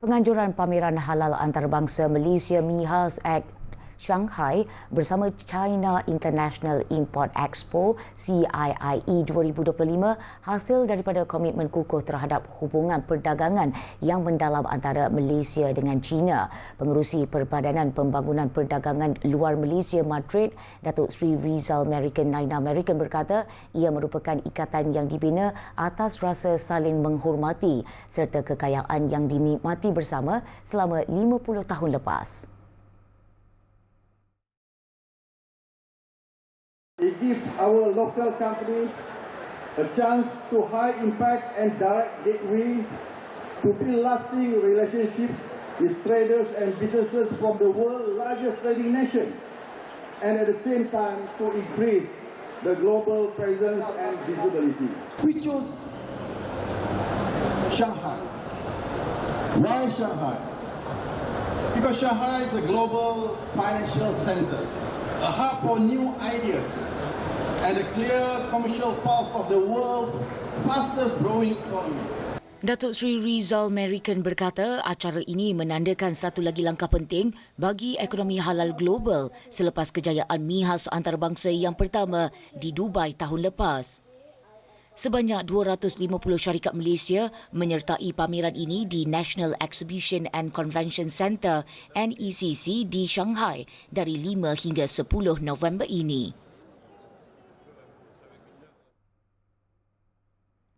Penganjuran pameran halal antarabangsa Malaysia MIHAS Act Shanghai bersama China International Import Expo CIIE 2025 hasil daripada komitmen kukuh terhadap hubungan perdagangan yang mendalam antara Malaysia dengan China. Pengerusi Perpadanan Pembangunan Perdagangan Luar Malaysia Madrid, Datuk Sri Rizal American Naina American berkata ia merupakan ikatan yang dibina atas rasa saling menghormati serta kekayaan yang dinikmati bersama selama 50 tahun lepas. Gives our local companies a chance to high impact and direct gateway to build lasting relationships with traders and businesses from the world's largest trading nation and at the same time to increase the global presence and visibility. We chose Shanghai. Why Shanghai? Because Shanghai is a global financial center, a hub for new ideas, and a clear commercial pulse of the world's fastest growing economy. Datuk Sri Rizal American berkata acara ini menandakan satu lagi langkah penting bagi ekonomi halal global selepas kejayaan MIHAS antarabangsa yang pertama di Dubai tahun lepas. Sebanyak 250 syarikat Malaysia menyertai pameran ini di National Exhibition and Convention Centre NECC di Shanghai dari 5 hingga 10 November ini.